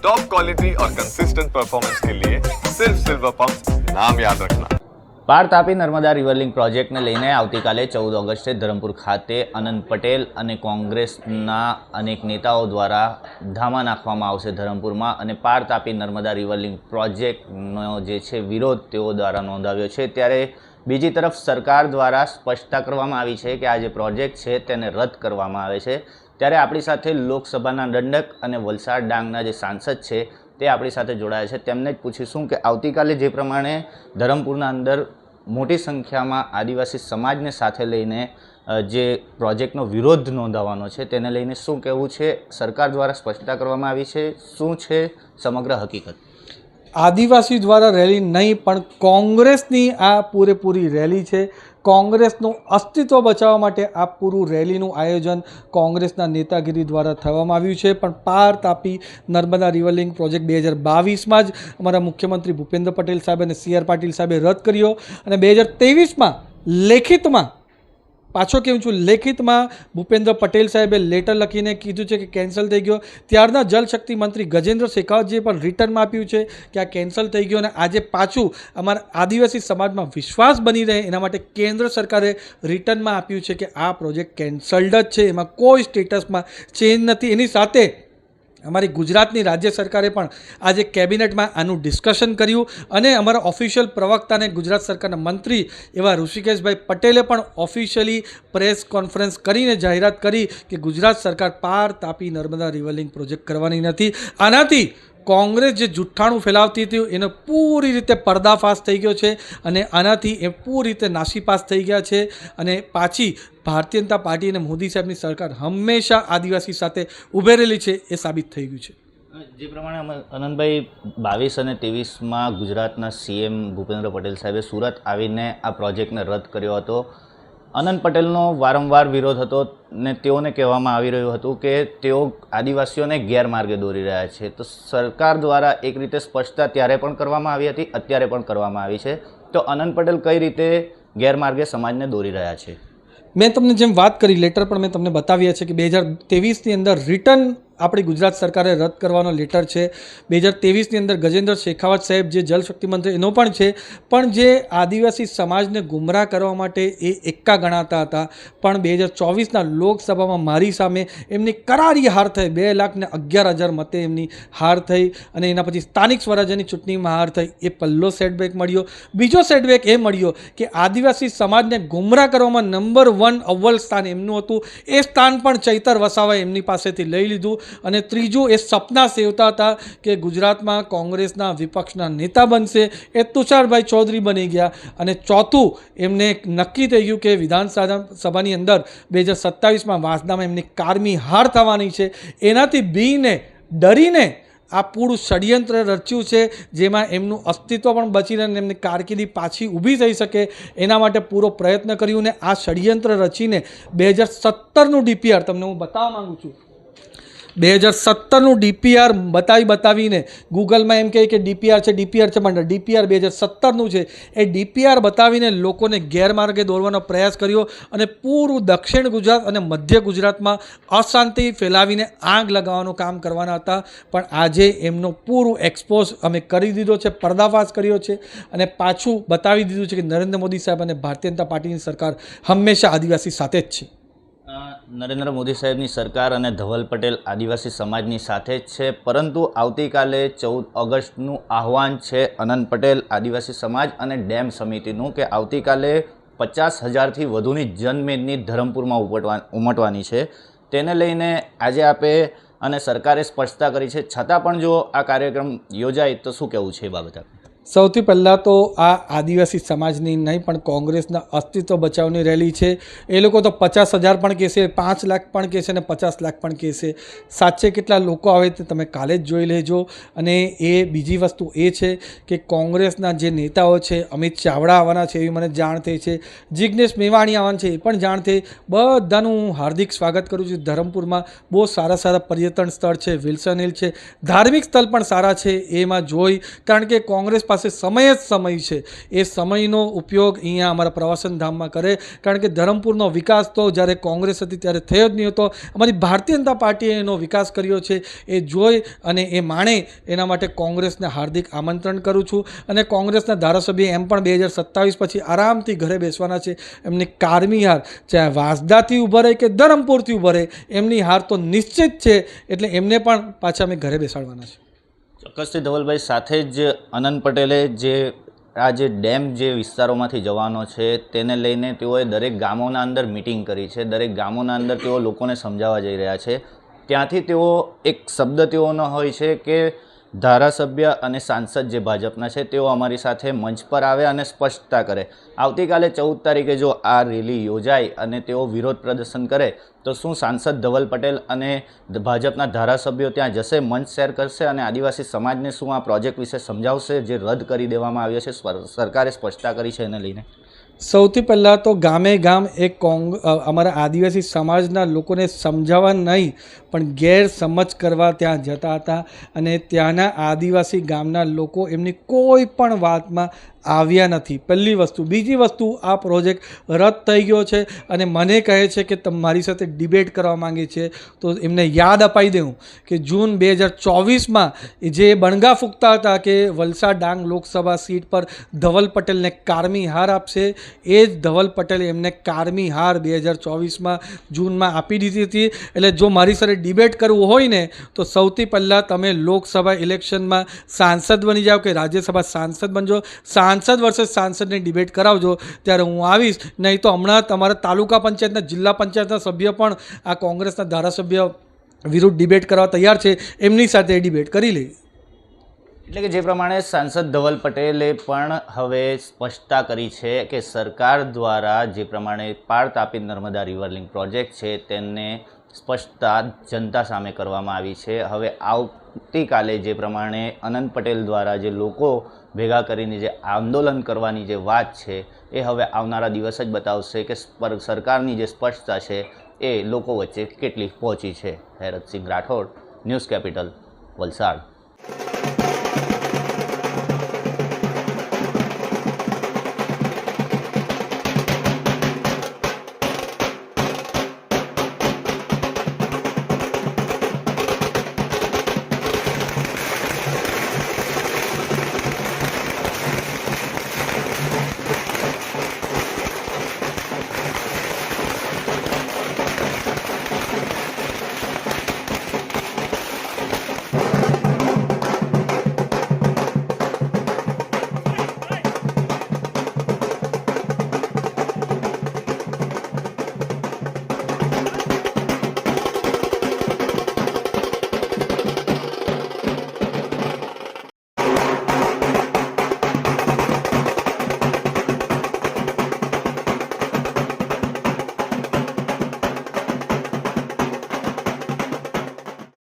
Top quality और consistent performance के लिए सिर्फ सिल्वर पंप नाम याद रखना પાર તાપી નર્મદા રિવરલિંક પ્રોજેક્ટને લઈને આવતીકાલે ચૌદ ઓગસ્ટે ધરમપુર ખાતે અનંત પટેલ અને કોંગ્રેસના અનેક નેતાઓ દ્વારા ધામા નાખવામાં આવશે ધરમપુરમાં અને પાર તાપી નર્મદા રિવરલિંક પ્રોજેક્ટનો જે છે વિરોધ તેઓ દ્વારા નોંધાવ્યો છે ત્યારે બીજી તરફ સરકાર દ્વારા સ્પષ્ટતા કરવામાં આવી છે કે આ જે પ્રોજેક્ટ છે તેને રદ કરવામાં આવે છે ત્યારે આપણી સાથે લોકસભાના દંડક અને વલસાડ ડાંગના જે સાંસદ છે, તે આપણી સાથે જોડાયા છે. તેમને જ પૂછીશું કે આવતીકાલે જે પ્રમાણે ધરમપુરના અંદર મોટી સંખ્યામાં આદિવાસી સમાજને સાથે લઈને જે પ્રોજેક્ટનો વિરોધ નોંધાવવાનો છે, તેને લઈને શું કહેવું છે? સરકાર દ્વારા સ્પષ્ટતા કરવામાં આવી છે. શું છે સમગ્ર હકીકત? આદિવાસી દ્વારા રેલી નહીં, પણ કોંગ્રેસની આ પૂરેપૂરી રેલી છે. કોંગ્રેસનું અસ્તિત્વ બચાવવા માટે આ પૂરું રેલીનું આયોજન કોંગ્રેસના નેતાગીરી દ્વારા થવામાં આવ્યું છે. પણ પાર તાપી નર્મદા રિવરલિંક પ્રોજેક્ટ બે હજાર બાવીસમાં જ અમારા મુખ્યમંત્રી ભૂપેન્દ્ર પટેલ સાહેબ અને સી આર પાટીલ સાહેબે રદ કર્યો અને બે હજાર તેવીસમાં લેખિતમાં પાછો કેવું છું, લેખિતમાં ભૂપેન્દ્ર પટેલ સાહેબે લેટર લખીને કીધું છે કે કેન્સલ થઈ ગયો. ત્યારના જલશક્તિ મંત્રી ગજેન્દ્ર શેખાવતજીએ પણ રિટર્નમાં આપ્યું છે કે આ કેન્સલ થઈ ગયો અને આજે પાછું અમારા આદિવાસી સમાજમાં વિશ્વાસ બની રહે એના માટે કેન્દ્ર સરકારે રિટર્નમાં આપ્યું છે કે આ પ્રોજેક્ટ કેન્સલ્ડ જ છે. એમાં કોઈ સ્ટેટસમાં ચેન્જ નથી. એની સાથે અમારી ગુજરાતની રાજ્ય સરકારે પણ આજે કેબિનેટમાં આનું ડિસ્કશન કર્યું અને અમારા ઓફિશિયલ પ્રવક્તાને ગુજરાત સરકારના મંત્રી એવા ઋષિકેશભાઈ પટેલે પણ ઓફિશિયલી પ્રેસ કોન્ફરન્સ કરીને જાહેરાત કરી કે ગુજરાત સરકાર પાર તાપી નર્મદા રિવરલિંગ પ્રોજેક્ટ કરવાની નથી. આનાથી કોંગ્રેસ જે જુઠ્ઠાણું ફેલાવતી હતી એનો પૂરી રીતે પર્દાફાશ થઈ ગયો છે અને આનાથી એ પૂરી રીતે નાસીપાસ થઈ ગયા છે અને પાછી ભારતીય જનતા પાર્ટી અને મોદી સાહેબની સરકાર હંમેશા આદિવાસી સાથે ઉભેરેલી છે એ સાબિત થઈ ગયું છે. જે પ્રમાણે અનંતભાઈ બાવીસ અને ત્રેવીસમાં ગુજરાતના સીએમ ભૂપેન્દ્ર પટેલ સાહેબે સુરત આવીને આ પ્રોજેક્ટને રદ કર્યો હતો. અનંત પટેલનો વારંવાર વિરોધ હતો ને તેઓને કહેવામાં આવી રહ્યું હતું કે તેઓ આદિવાસીઓને ગેરમાર્ગે દોરી રહ્યા છે. તો સરકાર દ્વારા એક રીતે સ્પષ્ટતા ત્યારે પણ કરવામાં આવી હતી, અત્યારે પણ કરવામાં આવી છે. તો અનંત પટેલ કઈ રીતે ગેરમાર્ગે સમાજને દોરી રહ્યા છે? મેં તમને જેમ વાત કરી લેટર પણ મેં તમને બતાવ્યા છે કે બે હજાર તેવીસની અંદર રિટર્ન આપણી ગુજરાત સરકારે રદ કરવાનો લેટર છે. બે હજાર તેવીસની અંદર ગજેન્દ્ર શેખાવત સાહેબ જે જલશક્તિ મંત્રી એનો પણ છે, પણ જે આદિવાસી સમાજને ગુમરાહ કરવા માટે એ એક્કા ગણાતા હતા. પણ બે હજાર ચોવીસના લોકસભામાં મારી સામે એમની કરારી હાર થઈ. બે લાખને અગિયાર હજાર મતે એમની હાર થઈ અને એના પછી સ્થાનિક સ્વરાજ્યની ચૂંટણીમાં હાર થઈ. એ પહેલો સેટબેક મળ્યો. બીજો સેટબેક એ મળ્યો કે આદિવાસી સમાજને ગુમરાહ કરવામાં નંબર વન અવ્વલ સ્થાન એમનું હતું. એ સ્થાન પણ ચૈતર વસાવાએ એમની પાસેથી લઈ લીધું. અને ત્રીજું એ સપના સેવતા હતા કે ગુજરાતમાં કોંગ્રેસના વિપક્ષના નેતા બનશે. એ તુષારભાઈ ચૌધરી બની ગયા અને ચોથું એમને નક્કી થઈ ગયું કે વિધાનસભા સભાની અંદર બે હજાર સત્તાવીસમાં વાસદામાં એમની કારમી હાર થવાની છે. એનાથી બીને ડરીને આ પૂરું ષડયંત્ર રચ્યું છે, જેમાં એમનું અસ્તિત્વ પણ બચી રહે એમની કારકિર્દી પાછી ઊભી થઈ શકે એના માટે પૂરો પ્રયત્ન કર્યું ને આ ષડયંત્ર રચીને બે હજાર સત્તરનું ડીપીઆર તમને હું બતાવવા માગું છું. બે હજાર સત્તરનું ડીપીઆર બતાવી બતાવીને ગૂગલમાં એમ કહે કે ડીપીઆર છે ડીપીઆર છે પણ ડીપીઆર બે હજાર સત્તરનું છે. એ ડીપીઆર બતાવીને લોકોને ગેરમાર્ગે દોરવાનો પ્રયાસ કર્યો અને પૂરું દક્ષિણ ગુજરાત અને મધ્ય ગુજરાતમાં અશાંતિ ફેલાવીને આગ લગાવવાનું કામ કરવાના હતા. પણ આજે એમનો પૂરું એક્સપોઝ અમે કરી દીધો છે, પર્દાફાશ કર્યો છે અને પાછું બતાવી દીધું છે કે નરેન્દ્ર મોદી સાહેબ અને ભારતીય જનતા પાર્ટીની સરકાર હંમેશા આદિવાસી સાથે જ છે. નરેન્દ્ર મોદી સાહેબની સરકાર અને ધવલ પટેલ આદિવાસી સમાજની સાથે જ છે, પરંતુ આવતીકાલે ચૌદ ઓગસ્ટનું આહવાન છે અનંત પટેલ આદિવાસી સમાજ અને ડેમ સમિતિનું કે આવતીકાલે પચાસ હજારથી વધુની જનમેદની ધરમપુરમાં ઉપટવા, ઉમટવાની છે તેને લઈને આજે આપે અને સરકારે સ્પષ્ટતા કરી છે છતાં પણ જો આ કાર્યક્રમ યોજાય તો શું કહેવું છે એ બાબતે? સૌથી પહેલાં તો આ આદિવાસી સમાજની નહીં, પણ કોંગ્રેસના અસ્તિત્વ બચાવની રેલી છે. એ લોકો તો પચાસ હજાર પણ કહેશે, પાંચ લાખ પણ કહેશે અને પચાસ લાખ પણ કહેશે. સાચે કેટલા લોકો આવે તે તમે કાલે જ જોઈ લેજો. અને એ બીજી વસ્તુ એ છે કે કોંગ્રેસના જે નેતાઓ છે, અમિત ચાવડા આવવાના છે, એવી મને જાણ થઈ છે. જિજ્ઞેશ મેવાણી આવવાના છે, એ પણ જાણ થઈ. બધાનું હું હાર્દિક સ્વાગત કરું છું. ધરમપુરમાં બહુ સારા સારા પર્યટન સ્થળ છે, વિલ્સન હિલ છે. ધાર્મિક સ્થળ પણ સારા છે, એમાં જોઈ. કારણ કે કોંગ્રેસ પાસે સમય જ સમય છે. એ સમયનો ઉપયોગ અહીંયા અમારા પ્રવાસન ધામમાં કરે. કારણ કે ધરમપુરનો વિકાસ તો જ્યારે કોંગ્રેસ હતી ત્યારે થયો જ નહીં હતો. અમારી ભારતીય જનતા પાર્ટીએ એનો વિકાસ કર્યો છે. એ જોઈ અને એ માણે એના માટે કોંગ્રેસને હાર્દિક આમંત્રણ કરું છું. અને કોંગ્રેસના ધારાસભ્ય એમ પણ બે હજાર સત્તાવીસ પછી આરામથી ઘરે બેસવાના છે. એમની કારમી હાર ચાહે વાંસદાથી ઊભા રહે કે ધરમપુરથી ઊભા રહે, એમની હાર તો નિશ્ચિત છે. એટલે એમને પણ પાછા અમે ઘરે બેસાડવાના છે. ચોક્કસથી ધવલભાઈ, સાથે જ અનંત પટેલે જે આ જે ડેમ જે વિસ્તારોમાંથી જવાનો છે તેને લઈને તેઓએ દરેક ગામોના અંદર મિટિંગ કરી છે. દરેક ગામોના અંદર તેઓ લોકોને સમજાવવા જઈ રહ્યા છે. ત્યાંથી તેઓ એક શબ્દ તેઓનો હોય છે કે ધારાસભ્ય અને સાંસદ જે ભાજપના છે, તેઓ અમારી સાથે મંચ પર આવે અને સ્પષ્ટતા કરે. આવતીકાલે ચૌદ તારીખે જો આ રેલી યોજાય અને તેઓ વિરોધ પ્રદર્શન કરે, તો શું સાંસદ ધવલ પટેલ અને ભાજપના ધારાસભ્યો ત્યાં જશે, મંચ શેર કરશે અને આદિવાસી સમાજને શું આ પ્રોજેક્ટ વિશે સમજાવશે, જે રદ કરી દેવામાં આવ્યો છે સરકારે સ્પષ્ટતા કરી છે એને લઈને? સૌથી પહેલાં તો ગામે ગામ એક કોંગ અમારા આદિવાસી સમાજના લોકોને સમજાવવા નહીં, પણ ગેરસમજ કરવા ત્યાં જતા હતા. અને ત્યાંના આદિવાસી ગામના લોકો એમની કોઈ પણ વાતમાં આવ્યા નથી. પહેલી વસ્તુ. બીજી વસ્તુ, આ પ્રોજેક્ટ રદ થઈ ગયો છે અને મને કહે છે કે તમારી સાથે ડિબેટ કરવા માંગે છે. તો એમને યાદ અપાઈ દઉં કે જૂન બે હજાર ચોવીસમાં જે બણગા ફૂંકતા હતા કે વલસાડ ડાંગ લોકસભા સીટ પર ધવલ પટેલને કારમી હાર આપશે, એ જ ધવલ પટેલે એમને કારમી હાર બે હજાર ચોવીસમાં જૂનમાં આપી દીધી હતી. એટલે જો મારી સાથે ડિબેટ કરવું હોય ને, તો સૌથી પહેલાં તમે લોકસભા ઇલેક્શનમાં સાંસદ બની જાઓ કે રાજ્યસભા સાંસદ બનજો. સાંસદ વર્સેસ સાંસદની ડિબેટ કરાવજો, ત્યારે હું આવીશ. નહીં તો હમણાં તમારા તાલુકા પંચાયતના, જિલ્લા પંચાયતના સભ્ય પણ આ કોંગ્રેસના ધારાસભ્ય વિરુદ્ધ ડિબેટ કરવા તૈયાર છે. એમની સાથે ડિબેટ કરી લઈએ. એટલે કે જે પ્રમાણે સાંસદ ધવલ પટેલે પણ હવે સ્પષ્ટતા કરી છે કે સરકાર દ્વારા જે પ્રમાણે પાર તાપી નર્મદા રિવરલિંક પ્રોજેક્ટ છે, તેને સ્પષ્ટતા જનતા સામે કરવામાં આવી છે. હવે આવતીકાલે જે પ્રમાણે અનંત પટેલ દ્વારા જે લોકો ભેગા કરીને જે આંદોલન કરવાની જે વાત છે, એ હવે આવનારા દિવસ જ બતાવશે કે સરકારની જે સ્પષ્ટતા છે, એ લોકો વચ્ચે કેટલી પહોંચી છે. Heratsinh Rathod, news capital Valsad.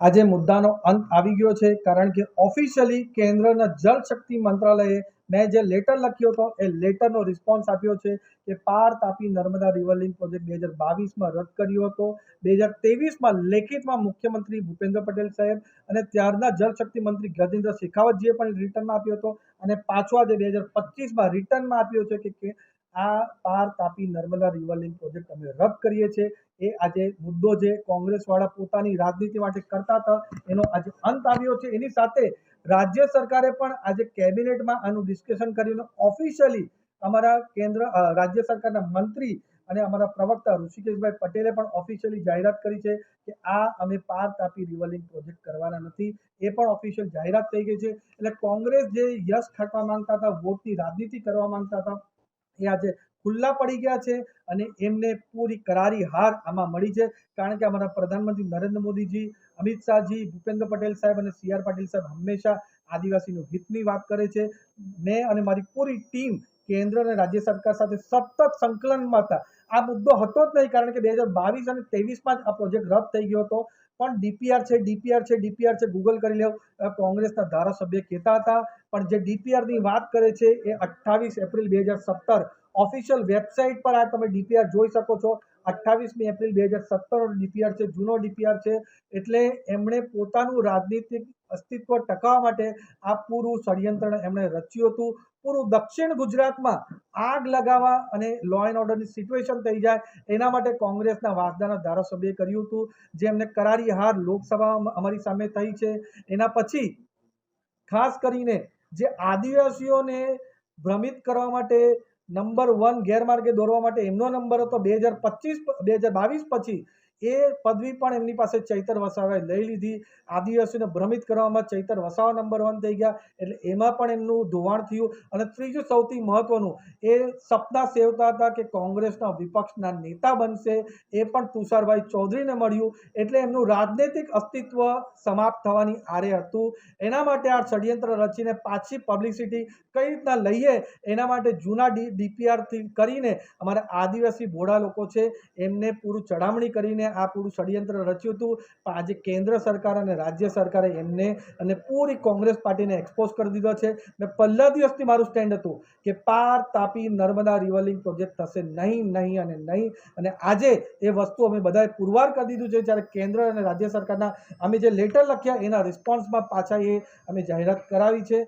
આજે મુદ્દાનો અંત આવી ગયો છે, કારણ કે ઓફિશિયલી કેન્દ્રના જળ શક્તિ મંત્રાલયે મેં જે લેટર લખ્યો હતો, એ લેટરનો રિસ્પોન્સ આપ્યો છે કે Par Tapi Narmada river link project બે હજાર બાવીસમાં રદ કર્યો હતો બે હજાર ત્રેવીસમાં લેખિતમાં મુખ્યમંત્રી ભૂપેન્દ્ર પટેલ સાહેબ અને ત્યારના જળશક્તિ મંત્રી ગજેન્દ્ર શેખાવતજીએ પણ રિટર્નમાં આપ્યો હતો અને પાછો આજે બે હજાર પચીસમાં રિટર્નમાં આપ્યો છે કે આ Par Tapi Narmada river link project અમે રદ કરીએ છીએ. એ આજે મુદ્દો જે કોંગ્રેસવાળા પોતાની રાજનીતિ માટે કરતા હતા, એનો આજે અંત આવ્યો છે. એની સાથે રાજ્ય સરકારે પણ આજે કેબિનેટમાં આનું ડિસ્કશન કરીને ઓફિશિયલી અમારા કેન્દ્ર રાજ્ય સરકારના મંત્રી અને અમારા પ્રવક્તા ઋષિકેશભાઈ પટેલે પણ ઓફિશિયલી જાહેરાત કરી છે કે આ અમે પાર તાપી રિવર્લિંગ પ્રોજેક્ટ કરવાના નથી. એ પણ ઓફિશિયલ જાહેરાત થઈ ગઈ છે. એટલે કોંગ્રેસ જે યશ ખાટવા માંગતા હતા, વોટની રાજનીતિ કરવા માંગતા હતા એ આજે ખુલ્લા પડી ગયા છે અને એમને પૂરી કરારી હાર આમાં મળી છે. કારણ કે અમારા પ્રધાનમંત્રી નરેન્દ્ર મોદીજી, અમિત શાહજી, ભૂપેન્દ્ર પટેલ સાહેબ અને સી આર પાટીલ સાહેબ હંમેશા આદિવાસીનું હિતની વાત કરે છે. મેં અને મારી પૂરી ટીમ કેન્દ્ર અને રાજ્ય સરકાર સાથે સતત સંકલનમાં હતા. આ મુદ્દો હતો જ નહીં, કારણ કે બે હજાર બાવીસ અને ત્રેવીસમાં જ આ પ્રોજેક્ટ રદ થઈ ગયો હતો. પણ ડીપીઆર છે ડીપીઆર છે ડીપીઆર છે ગૂગલ કરી લેવ કોંગ્રેસના ધારાસભ્ય કહેતા હતા, પણ જે ડીપીઆરની વાત કરે છે એ અઠ્ઠાવીસ એપ્રિલ બે હજાર સત્તર. ઓફિશિયલ વેબસાઇટ પર આ તમે ડીપીઆર જોઈ શકો છો. અઠ્ઠાવીસમી એપ્રિલ બે હજાર સત્તરનો ડીપીઆર છે, જૂનો ડીપીઆર છે. એટલે એમણે પોતાનું રાજનીતિક અસ્તિત્વ ટકાવવા માટે આ પૂરું ષડયંત્ર એમણે રચ્યું હતું. પૂરું દક્ષિણ ગુજરાતમાં આગ લગાવવા અને લો એન્ડ ઓર્ડરની સિચ્યુએશન થઈ જાય, એના માટે કોંગ્રેસના વાસદાના ધારાસભ્યએ કર્યું હતું, જે એમને કરારી હાર લોકસભામાં અમારી સામે થઈ છે. એના પછી ખાસ કરીને જે આદિવાસીઓને ભ્રમિત કરવા માટે નંબર વન ગેરમાર્ગે દોરવા માટે એમનો નંબર હતો, બે હજાર પચીસ, બે હજાર બાવીસ પછી એ પદવી પણ એમની પાસે ચૈતર વસાવાએ લઈ લીધી. આદિવાસીઓને ભ્રમિત કરવામાં ચૈતર વસાવા નંબર વન થઈ ગયા. એટલે એમાં પણ એમનું ધોવાણ થયું. અને ત્રીજું સૌથી મહત્વનું, એ સપના સેવતા હતા કે કોંગ્રેસના વિપક્ષના નેતા બનશે. એ પણ તુષારભાઈ ચૌધરીને મળ્યું. એટલે એમનું રાજનૈતિક અસ્તિત્વ સમાપ્ત થવાની આરે હતું. એના માટે આ ષડયંત્ર રચીને પાછી પબ્લિસિટી કઈ રીતના લઈએ? એના માટે જૂના ડી ડીપીઆરથી કરીને અમારા આદિવાસી ભોળા લોકો છે એમને પૂરું ચડામણી કરીને આ પૂરું ષડયંત્ર રચ્યું હતું. પણ આજે કેન્દ્ર સરકાર અને રાજ્ય સરકારે એમને અને પૂરી કોંગ્રેસ પાર્ટીને એક્સપોઝ કરી દીધો છે. ને પહેલા દિવસથી મારું સ્ટેન્ડ હતું કે પાર તાપી નર્મદા રિવરલિંક પ્રોજેક્ટ થશે નહીં નહીં અને નહીં. અને આજે એ વસ્તુ અમે બધાએ પુરવાર કરી દીધું છે. જ્યારે કેન્દ્ર અને રાજ્ય સરકારના અમે જે લેટર લખ્યા એના રિસ્પોન્સમાં પાછા એ અમે જાહેરાત કરાવી છે.